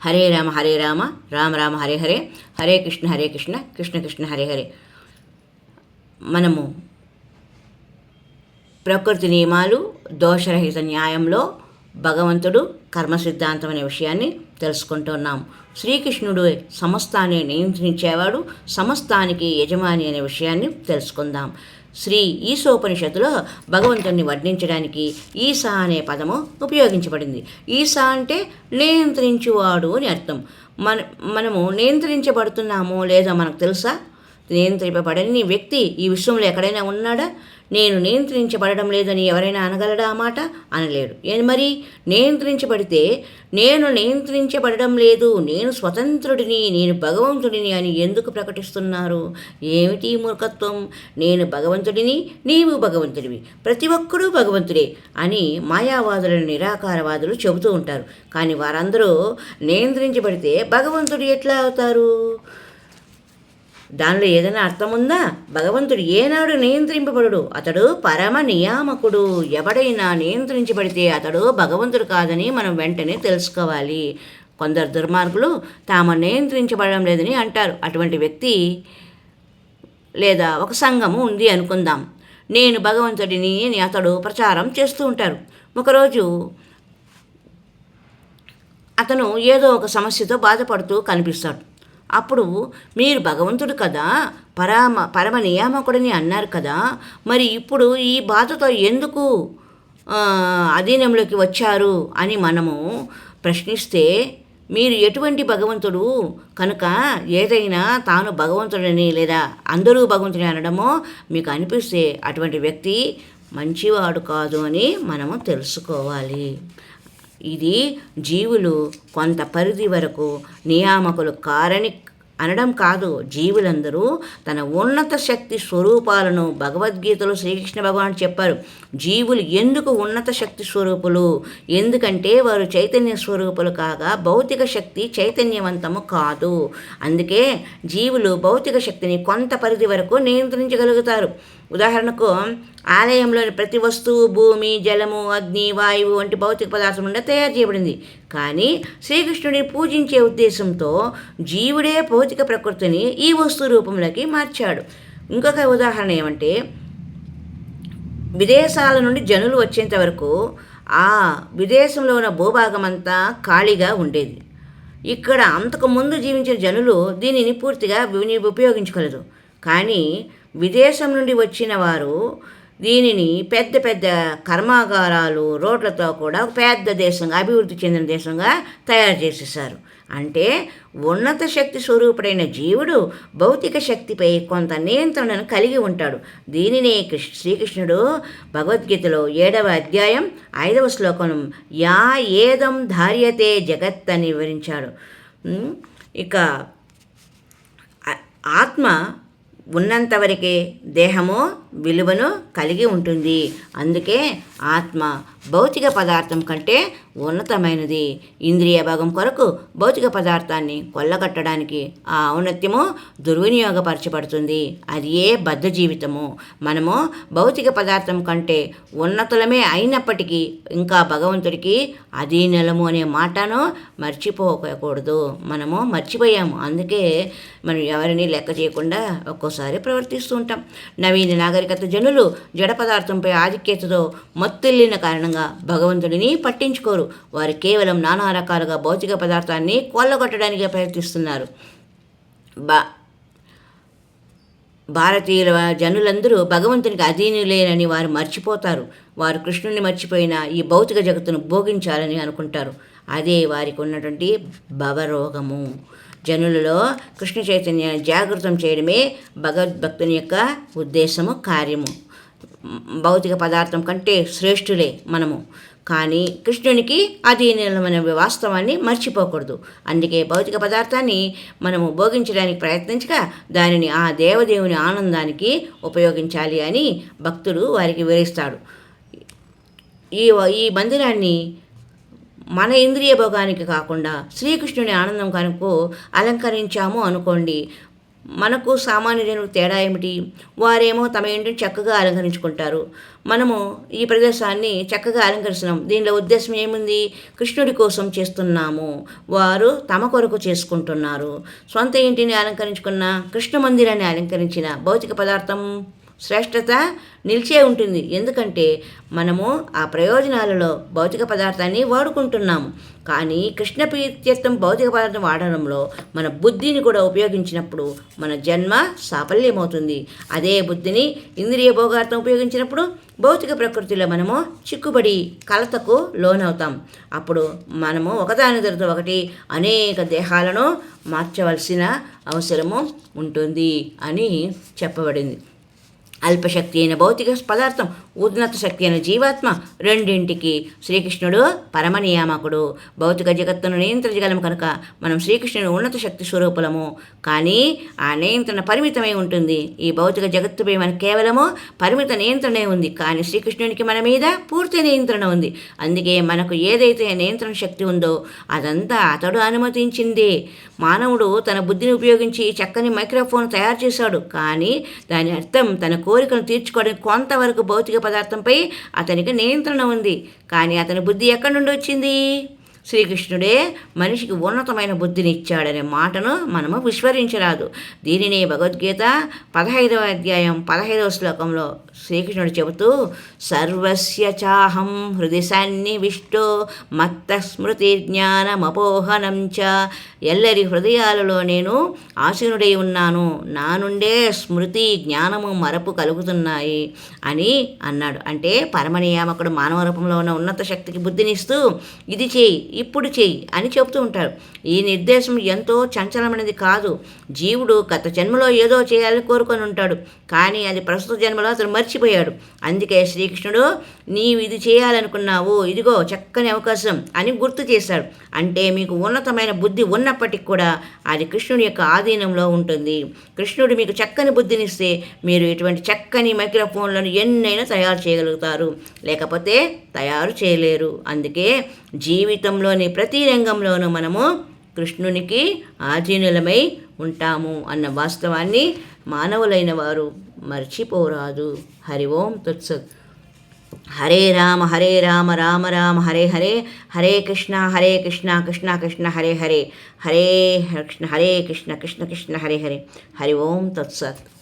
హరే రామ హరే రామ రామ రామ హరే హరే హరే కృష్ణ హరే కృష్ణ కృష్ణ కృష్ణ హరే హరే. మనము ప్రకృతి నియమాలు దోషరహిత న్యాయంలో భగవంతుడు కర్మ సిద్ధాంతం అనే విషయాన్ని తెలుసుకుంటున్నాం శ్రీకృష్ణుడు సమస్తాన్ని నియంత్రించేవాడు సమస్తానికి యజమాని అనే విషయాన్ని తెలుసుకుందాం. శ్రీ ఈశోపనిషత్తులో భగవంతుణ్ణి వర్ణించడానికి ఈశా అనే పదము ఉపయోగించబడింది. ఈశా అంటే నియంత్రించువాడు అని అర్థం. మన మనము నియంత్రించబడుతున్నామో లేదో మనకు తెలుసా? నియంత్రింపబడని వ్యక్తి ఈ విశ్వంలో ఎక్కడైనా ఉన్నాడా? నేను నియంత్రించబడడం లేదని ఎవరైనా అనగలడా మాట? అనలేడు. ఏం మరి? నియంత్రించబడితే నేను నియంత్రించబడడం లేదు. నేను స్వతంత్రుడిని నేను భగవంతుడిని అని ఎందుకు ప్రకటిస్తున్నారు? ఏమిటి మూర్ఖత్వం? నేను భగవంతుడిని నీవు భగవంతుడివి. ప్రతి ఒక్కడూ భగవంతుడే అని మాయావాదులను నిరాకారవాదులు చెబుతూ ఉంటారు. కానీ వారందరూ నియంత్రించబడితే భగవంతుడు ఎట్లా అవుతారు? దానిలో ఏదైనా అర్థం ఉందా భగవంతుడు ఏనాడు నియంత్రింపబడు అతడు పరమ నియామకుడు. ఎవడైనా నియంత్రించబడితే అతడు భగవంతుడు కాదని మనం వెంటనే తెలుసుకోవాలి. కొందరు దుర్మార్గులు తాము నియంత్రించబడడం లేదని అంటారు. అటువంటి వ్యక్తి లేదా ఒక సంఘము ఉంది అనుకుందాం. నేను భగవంతుడిని అని అతడు ప్రచారం చేస్తూ ఉంటారు. ఒకరోజు అతను ఏదో ఒక సమస్యతో బాధపడుతూ కనిపిస్తాడు. అప్పుడు మీరు భగవంతుడు కదా పరమ పరమ నియామకుడిని అన్నారు కదా మరి ఇప్పుడు ఈ బాధతో ఎందుకు అధీనంలోకి వచ్చారు అని మనము ప్రశ్నిస్తే మీరు ఎటువంటి భగవంతుడు? కనుక ఏదైనా తాను భగవంతుడని లేదా అందరూ భగవంతుని అనడమో మీకు అనిపిస్తే అటువంటి వ్యక్తి మంచివాడు కాదు అని మనము తెలుసుకోవాలి. ఇది జీవులు కొంత పరిధి వరకు నియామకులు కారని అనడం కాదు. జీవులందరూ తన ఉన్నత శక్తి స్వరూపాలను భగవద్గీతలో శ్రీకృష్ణ భగవాన్ చెప్పారు. జీవులు ఎందుకు ఉన్నత శక్తి స్వరూపులు? ఎందుకంటే వారు చైతన్య స్వరూపులు కాగా భౌతిక శక్తి చైతన్యవంతము కాదు. అందుకే జీవులు భౌతిక శక్తిని కొంత పరిధి వరకు నియంత్రించగలుగుతారు. ఉదాహరణకు ఆలయంలోని ప్రతి వస్తువు భూమి జలము అగ్ని వాయువు వంటి భౌతిక పదార్థం నుండి తయారు చేయబడింది. కానీ శ్రీకృష్ణుడిని పూజించే ఉద్దేశంతో జీవుడే భౌతిక ప్రకృతిని ఈ వస్తు రూపంలోకి మార్చాడు. ఇంకొక ఉదాహరణ ఏమంటే విదేశాల నుండి జనులు వచ్చేంత వరకు ఆ విదేశంలో ఉన్న భూభాగం అంతా ఖాళీగా ఉండేది. ఇక్కడ అంతకు ముందు జీవించిన జనులు దీనిని పూర్తిగా ఉపయోగించగలదు ఉపయోగించుకోలేదు. కానీ విదేశం నుండి వచ్చిన వారు దీనిని పెద్ద పెద్ద కర్మాగారాలు రోడ్లతో కూడా ఒక పెద్ద దేశంగా అభివృద్ధి చెందిన దేశంగా తయారు చేసేసారు అంటే ఉన్నత శక్తి స్వరూపుడైన జీవుడు భౌతిక శక్తిపై కొంత నియంత్రణను కలిగి ఉంటాడు. దీనినే కృష్ణ శ్రీకృష్ణుడు భగవద్గీతలో ఏడవ అధ్యాయం ఐదవ శ్లోకం యా ఏదం ధార్యతే జగత్ అని వివరించాడు. ఇక ఆత్మ ఉన్నంతవరకే దేహము విలువను కలిగి ఉంటుంది. అందుకే ఆత్మ భౌతిక పదార్థం కంటే ఉన్నతమైనది. ఇంద్రియ భాగం కొరకు భౌతిక పదార్థాన్ని కొల్లగట్టడానికి ఆ ఔన్నత్యము దుర్వినియోగపరచబడుతుంది. అది ఏ బద్ధ జీవితము. మనము భౌతిక పదార్థం కంటే ఉన్నతులమే అయినప్పటికీ ఇంకా భగవంతుడికి అధీనలము అనే మాటను మర్చిపోకూడదు. మనము మర్చిపోయాము. అందుకే మనం ఎవరిని లెక్క చేయకుండా ఒక్కోసారి ప్రవర్తిస్తూ ఉంటాం. నవీన నాగరికత జనులు జడ పదార్థంపై ఆధిక్యతతో మత్తుల్లిన కారణంగా భగవంతుడిని పట్టించుకోరు. వారు కేవలం నానా రకాలుగా భౌతిక పదార్థాన్ని కొల్లగొట్టడానికి ప్రయత్నిస్తున్నారు. బా భారతీయుల జనులందరూ భగవంతునికి అధీనులేనని వారు మర్చిపోతారు. వారు కృష్ణుని మర్చిపోయిన ఈ భౌతిక జగత్తును భోగించాలని అనుకుంటారు. అదే వారికి ఉన్నటువంటి భవరోగము. జనులలో కృష్ణ చైతన్యాన్ని జాగృతం చేయడమే భగవద్భక్తుని యొక్క ఉద్దేశము కార్యము. భౌతిక పదార్థం కంటే శ్రేష్ఠులే మనము. కానీ కృష్ణునికి అధీనమైన వాస్తవాన్ని మర్చిపోకూడదు. అందుకే భౌతిక పదార్థాన్ని మనము భోగించడానికి ప్రయత్నించగా దానిని ఆ దేవదేవుని ఆనందానికి ఉపయోగించాలి అని భక్తుడు వారికి వివరిస్తాడు. ఈ ఈ మందిరాన్ని మన ఇంద్రియ భోగానికి కాకుండా శ్రీకృష్ణుని ఆనందం కనుక అలంకరించాము అనుకోండి మనకు సామాన్యులకు తేడా ఏమిటి? వారేమో తమ ఇంటిని చక్కగా అలంకరించుకుంటారు. మనము ఈ ప్రదేశాన్ని చక్కగా అలంకరిస్తున్నాం. దీనిలో ఉద్దేశం ఏముంది? కృష్ణుడి కోసం చేస్తున్నాము. వారు తమ కొరకు చేసుకుంటున్నారు. సొంత ఇంటిని అలంకరించుకున్న కృష్ణ మందిరాన్ని అలంకరించిన భౌతిక పదార్థం? శ్రేష్టత నిలిచే ఉంటుంది. ఎందుకంటే మనము ఆ ప్రయోజనాలలో భౌతిక పదార్థాన్ని వాడుకుంటున్నాము. కానీ కృష్ణ ప్రీత్యర్థం భౌతిక పదార్థం వాడడంలో మన బుద్ధిని కూడా ఉపయోగించినప్పుడు మన జన్మ సాఫల్యమవుతుంది. అదే బుద్ధిని ఇంద్రియ భోగార్థం ఉపయోగించినప్పుడు భౌతిక ప్రకృతిలో మనము చిక్కుబడి కలతకు లోనవుతాం. అప్పుడు మనము ఒకదాని తర్వాత ఒకటి అనేక దేహాలను మార్చవలసిన అవసరము ఉంటుంది అని చెప్పబడింది. అల్పశక్తి అయిన భౌతిక పదార్థం ఉన్నత శక్తి అయిన జీవాత్మ రెండింటికి శ్రీకృష్ణుడు పరమ నియామకుడు భౌతిక జగత్తును నియంత్రించగలము కనుక మనం శ్రీకృష్ణుడు ఉన్నత శక్తి స్వరూపులము. కానీ ఆ నియంత్రణ పరిమితమై ఉంటుంది. ఈ భౌతిక జగత్తుపై మనకు కేవలము పరిమిత నియంత్రణే ఉంది. కానీ శ్రీకృష్ణునికి మన మీద పూర్తి నియంత్రణ ఉంది. అందుకే మనకు ఏదైతే నియంత్రణ శక్తి ఉందో అదంతా అతడు అనుమతించింది. మానవుడు తన బుద్ధిని ఉపయోగించి చక్కని మైక్రోఫోన్ తయారు చేశాడు. కానీ దాని అర్థం తన కోరికను తీర్చుకోవడానికి కొంతవరకు భౌతిక పదార్థంపై అతనికి నియంత్రణ ఉంది. కానీ అతని బుద్ధి ఎక్కడి నుండి వచ్చింది? శ్రీకృష్ణుడే మనిషికి ఉన్నతమైన బుద్ధిని ఇచ్చాడనే మాటను మనము విస్మరించరాదు. దీనినే భగవద్గీత పదహైదవ అధ్యాయం పదహైదవ శ్లోకంలో శ్రీకృష్ణుడు చెబుతూ సర్వస్య చాహం హృది సన్నివిష్టో మత్త స్మృతి జ్ఞానమపోహనం చ. ఎల్లరి హృదయాలలో నేను ఆసీనుడై ఉన్నాను. నా నుండే స్మృతి జ్ఞానము మరపు కలుగుతున్నాయి అని అన్నాడు. అంటే పరమనియామకుడు మానవ రూపంలో ఉన్న ఉన్నత శక్తికి బుద్ధినిస్తూ ఇది చేయి ఇప్పుడు చేయి అని చెబుతూ ఉంటారు ఈ నిర్దేశం ఎంతో చంచలమైనది కాదు. జీవుడు గత జన్మలో ఏదో చేయాలని కోరుకొని ఉంటాడు. కానీ అది ప్రస్తుత జన్మలో అతను మర్చిపోయాడు. అందుకే శ్రీకృష్ణుడు నీవు ఇది చేయాలనుకున్నావు ఇదిగో చక్కని అవకాశం అని గుర్తు చేశాడు. అంటే మీకు ఉన్నతమైన బుద్ధి ఉన్నప్పటికీ కూడా అది కృష్ణుడి యొక్క ఆధీనంలో ఉంటుంది. కృష్ణుడు మీకు చక్కని బుద్ధినిస్తే మీరు ఇటువంటి చక్కని మైక్రోఫోన్లను ఎన్నైనా తయారు చేయగలుగుతారు. లేకపోతే తయారు చేయలేరు. అందుకే జీవితంలోని ప్రతి రంగంలోనూ మనము కృష్ణునికి ఆధీనులమై ఉంటాము అన్న వాస్తవాన్ని మానవులైన వారు మర్చిపోరాదు. హరి ఓం తత్సత్. హరే రామ హరే రామ రామ రామ హరే హరే హరే కృష్ణ హరే కృష్ణ కృష్ణ కృష్ణ హరే హరే. హరే కృష్ణ హరే కృష్ణ కృష్ణ కృష్ణ హరే హరే. హరి ఓం తత్సత్.